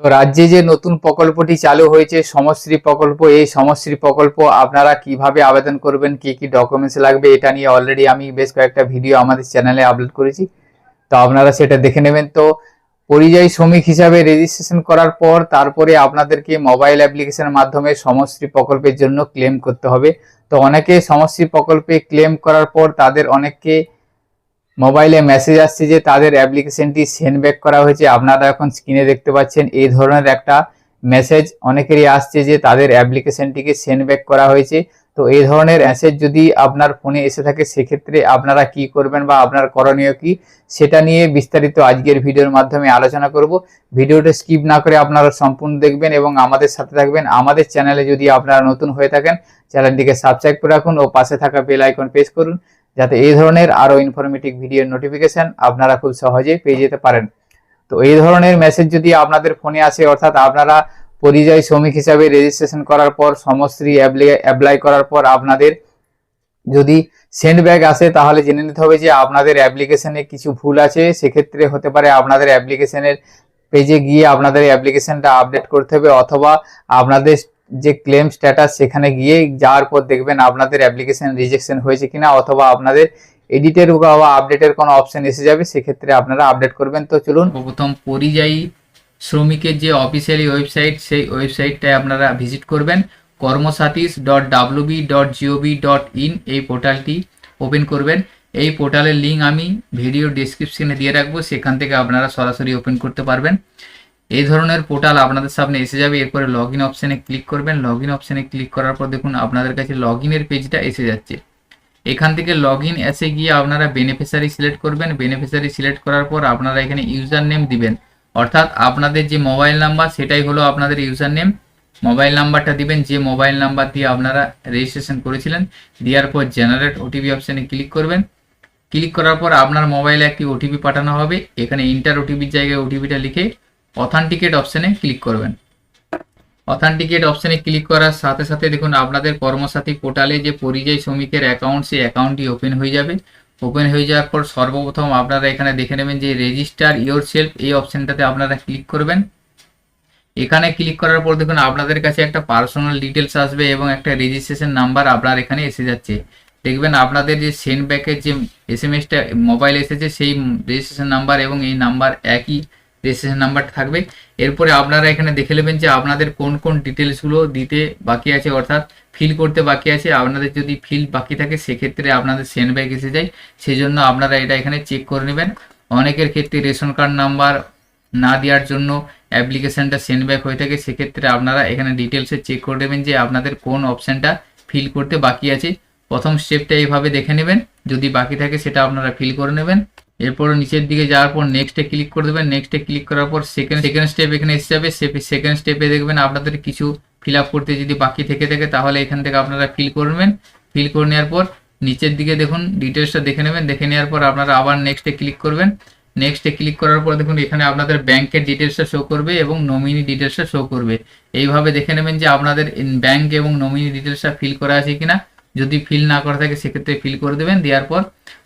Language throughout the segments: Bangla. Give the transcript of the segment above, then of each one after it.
তো রাজ্যে যে নতুন প্রকল্পটি চালু হয়েছে, সমশ্রী প্রকল্প, এই সমশ্রী প্রকল্প আপনারা কীভাবে আবেদন করবেন, কি কি ডকুমেন্টস লাগবে, এটা নিয়ে অলরেডি আমি বেশ কয়েকটা ভিডিও আমাদের চ্যানেলে আপলোড করেছি। তো আপনারা সেটা দেখে নেবেন। তো পরিযায়ী শ্রমিক হিসাবে রেজিস্ট্রেশন করার পর তারপরে আপনাদেরকে মোবাইল অ্যাপ্লিকেশনের মাধ্যমে সমশ্রী প্রকল্পের জন্য ক্লেম করতে হবে। তো অনেকে সমশ্রী প্রকল্পে ক্লেম করার পর তাদের অনেককে মোবাইলে মেসেজ আসছে যে তাদের অ্যাপ্লিকেশনটি সেন্ড ব্যাক করা হয়েছে। আপনারা এখন স্ক্রিনে দেখতে পাচ্ছেন এই ধরনের একটা মেসেজ। অনেকেরই আসছে যে তাদের অ্যাপ্লিকেশনটিকে সেন্ড ব্যাক করা হয়েছে। তো এই ধরনের অ্যাসেজ যদি আপনার ফোনে এসে থাকে, সেক্ষেত্রে আপনারা কি করবেন বা আপনার করণীয় কি, সেটা নিয়ে বিস্তারিত আজকের ভিডিওর মাধ্যমে আলোচনা করব। ভিডিওটা স্কিপ না করে আপনারা সম্পূর্ণ দেখবেন এবং আমাদের সাথে থাকবেন। আমাদের চ্যানেলে যদি আপনারা নতুন হয়ে থাকেন, চ্যানেলটিকে সাবস্ক্রাইব করে রাখুন ও পাশে থাকা বেল আইকন প্রেস করুন। যাতে এই ধরনের আরও ইনফরমেটিভ ভিডিওর নোটিফিকেশান আপনারা খুব সহজে পেয়ে যেতে পারেন। তো এই ধরনের মেসেজ যদি আপনাদের ফোনে আসে, অর্থাৎ আপনারা পরিযায়ী শ্রমিক হিসাবে রেজিস্ট্রেশন করার পর, সমশ্রী অ্যাপ্লাই করার পর আপনাদের যদি সেন্ড ব্যাক আসে, তাহলে জেনে নিতে হবে যে আপনাদের অ্যাপ্লিকেশনে কিছু ভুল আছে। সেক্ষেত্রে হতে পারে আপনাদের অ্যাপ্লিকেশনের পেজে গিয়ে আপনাদের অ্যাপ্লিকেশনটা আপডেট করতে হবে, অথবা আপনাদের যে ক্লেম স্ট্যাটাস সেখানে গিয়ে যাওয়ার পর দেখবেন আপনাদের অ্যাপ্লিকেশন রিজেকশন হয়েছে কিনা অথবা আপনাদের এডিটের বা আপডেটের কোনো অপশন এসে যাবে, সেক্ষেত্রে আপনারা আপডেট করবেন। তো চলুন। প্রথম পরিযায়ী শ্রমিকের যে অফিসিয়ালি ওয়েবসাইট সেই ওয়েবসাইটটায় আপনারা ভিজিট করবেন। Karmasathis dot WB dot GOV dot in এই পোর্টালটি ওপেন করবেন। এই পোর্টালের লিঙ্ক আমি ভিডিও ডিসক্রিপশনে দিয়ে রাখব। সেখান থেকে আপনারা সরাসরি ওপেন করতে পারবেন। এই ধরনের পোর্টাল আপনাদের সামনে এসে যাবে, এরপরে লগ ইন অপশানে ক্লিক করবেন। লগ ইন অপশানে ক্লিক করার পর দেখুন আপনাদের কাছে লগ ইনের পেজটা এসে যাচ্ছে। এখান থেকে লগ ইন এসে গিয়ে আপনারা বেনিফিশিয়ারি সিলেক্ট করবেন। বেনিফিশিয়ারি সিলেক্ট করার পর আপনারা এখানে ইউজার নেম দিবেন। অর্থাৎ আপনাদের যে মোবাইল নাম্বার সেটাই হলো আপনাদের ইউজার নেম মোবাইল নাম্বারটা দিবেন, যে মোবাইল নাম্বার দিয়ে আপনারা রেজিস্ট্রেশন করেছিলেন। দেওয়ার পর জেনারেট ওটিপি অপশানে ক্লিক করবেন। ক্লিক করার পর আপনার মোবাইলে একটি ওটিপি পাঠানো হবে। এখানে ইন্টার ওটিপির জায়গায় ওটিপিটা লিখে অথেন্টিকেট অপশানে ক্লিক করবেন। অথেন্টিকেট অপশানে ক্লিক করার সাথে সাথে দেখুন আপনাদের কর্মসাথী পোর্টালে যে পরিযায়ী শ্রমিকের অ্যাকাউন্ট সেই অ্যাকাউন্টটি ওপেন হয়ে যাবে। ওপেন হয়ে যাওয়ার পর সর্বপ্রথম আপনারা এখানে দেখে নেবেন যে রেজিস্টার ইয়োর সেলফ এই অপশানটাতে আপনারা ক্লিক করবেন। এখানে ক্লিক করার পর দেখুন আপনাদের কাছে একটা পার্সোনাল ডিটেলস আসবে এবং একটা রেজিস্ট্রেশন নাম্বার আপনার এখানে এসে যাচ্ছে। দেখবেন আপনাদের যে সেন্ড ব্যাকের যে এস এম এসটা মোবাইল এসেছে, সেই রেজিস্ট্রেশন নাম্বার এবং এই নাম্বার একই। রেজিস্ট্রেশন নাম্বারটা থাকবে। এরপরে আপনারা এখানে দেখে নেবেন যে আপনাদের কোন কোন ডিটেলসগুলো দিতে বাকি আছে, অর্থাৎ ফিল করতে বাকি আছে। আপনাদের যদি ফিল বাকি থাকে, সেক্ষেত্রে আপনাদের সেন্ড ব্যাক এসে যায়। সেই জন্য আপনারা এটা এখানে চেক করে নেবেন। অনেকের ক্ষেত্রে রেশন কার্ড নাম্বার না দেওয়ার জন্য অ্যাপ্লিকেশনটা সেন্ড ব্যাক হয়ে থাকে। সেক্ষেত্রে আপনারা এখানে ডিটেলসে চেক করে নেবেন যে আপনাদের কোন অপশানটা ফিল করতে বাকি আছে। প্রথম স্টেপটা এইভাবে দেখে নেবেন। যদি বাকি থাকে, সেটা আপনারা ফিল করে নেবেন। এরপর নিচের দিকে যাওয়ার পর নেক্সটে ক্লিক করে দেবেন। নেক্সটে ক্লিক করার পর সেকেন্ড সেকেন্ড স্টেপ এখানে এসে যাবে। সেকেন্ড স্টেপে দেখবেন আপনাদের কিছু ফিল করতে যদি বাকি থেকে থাকে, তাহলে এখান থেকে আপনারা ফিল করবেন ফিল করে নেওয়ার পর নিচের দিকে দেখুন ডিটেলসটা দেখে নেবেন। দেখে নেওয়ার পর আপনারা আবার নেক্সটে ক্লিক করবেন। নেক্সটে ক্লিক করার পর দেখুন, এখানে আপনাদের ব্যাংকের ডিটেলসটা শো করবে এবং নমিনি ডিটেলসটা শো করবে। এইভাবে দেখে নেবেন যে আপনাদের ব্যাংক এবং নমিনি ডিটেলসটা ফিল করা আছে কিনা। যদি ফিল না করা থাকে, সেক্ষেত্রে ফিল করে দেবেন। দেওয়ার পর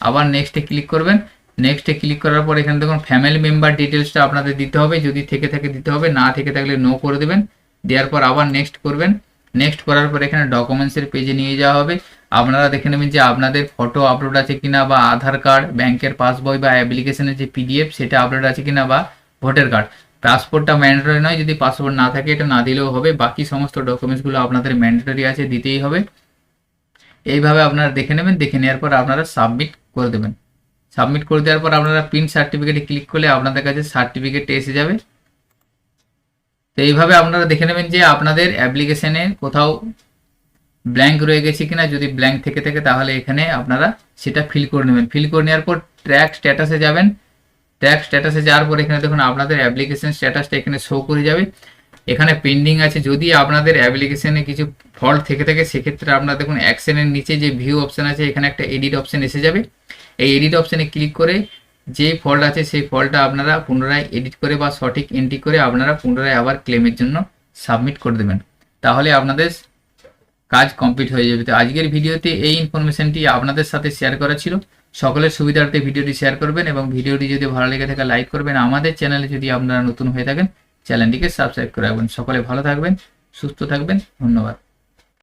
আবার নেক্সটে ক্লিক করবেন। নেক্সটে ক্লিক করার পর এখানে দেখুন ফ্যামিলি মেম্বার ডিটেলসটা আপনাদের দিতে হবে। যদি থেকে থাকে দিতে হবে, না থেকে থাকলে নো করে দেবেন। দেওয়ার পর আবার নেক্সট করবেন। নেক্সট করার পর এখানে ডকুমেন্টসের পেজে নিয়ে যাওয়া হবে। আপনারা দেখে নেবেন যে আপনাদের ফটো আপলোড আছে কিনা বা আধার কার্ড ব্যাংকের পাসবই বা অ্যাপ্লিকেশনের যে পিডিএফ সেটা আপলোড আছে কিনা বা ভোটার কার্ড পাসপোর্টটা ম্যান্ডেটরি নয়, যদি পাসপোর্ট না থাকে এটা না দিলেও হবে। বাকি সমস্ত ডকুমেন্টসগুলো আপনাদের ম্যান্ডেটরি আছে, দিতেই হবে। এইভাবে আপনারা দেখে নেবেন, দেখে নেওয়ার পর আপনারা সাবমিট করে দেবেন। সাবমিট করে দেওয়ার পর আপনারা প্রিন্ট সার্টিফিকেটে ক্লিক করলে আপনাদের কাছে সার্টিফিকেটটা এসে যাবে। তো এইভাবে আপনারা দেখে নেবেন যে আপনাদের অ্যাপ্লিকেশনে কোথাও ব্ল্যাঙ্ক রয়ে গেছে কিনা। যদি ব্ল্যাঙ্ক থেকে থাকে তাহলে এখানে আপনারা সেটা ফিল করে নেবেন। ফিল করে নেওয়ার পর ট্র্যাক স্ট্যাটাসে যাবেন। ট্র্যাক স্ট্যাটাসে যাওয়ার পর এখানে দেখুন আপনাদের অ্যাপ্লিকেশন স্ট্যাটাসটা এখানে শো করে যাবে। এখানে পেন্ডিং আছে। যদি আপনাদের অ্যাপ্লিকেশনে কিছু ফল্ট থেকে থাকে, সেক্ষেত্রে আপনারা দেখুন অ্যাকশনের নিচে যে ভিউ অপশান আছে, এখানে একটা এডিট অপশান এসে যাবে। এই এডিট অপশানে ক্লিক করে যে ফল্ট আছে, সেই ফল্টটা আপনারা পুনরায় এডিট করে বা সঠিক এন্ট্রি করে আপনারা পুনরায় আবার ক্লেমের জন্য সাবমিট করে দেবেন। তাহলে আপনাদের কাজ কমপ্লিট হয়ে যাবে। তো আজকের ভিডিওতে এই ইনফরমেশনটি আপনাদের সাথে শেয়ার করা ছিল। সকলের সুবিধার্থে ভিডিওটি শেয়ার করবেন এবং ভিডিওটি যদি ভালো লেগে থাকে লাইক করবেন। আমাদের চ্যানেলে যদি আপনারা নতুন হয়ে থাকেন চ্যানেলটিকে সাবস্ক্রাইব করে রাখবেন। সকলে ভালো থাকবেন সুস্থ থাকবেন। ধন্যবাদ।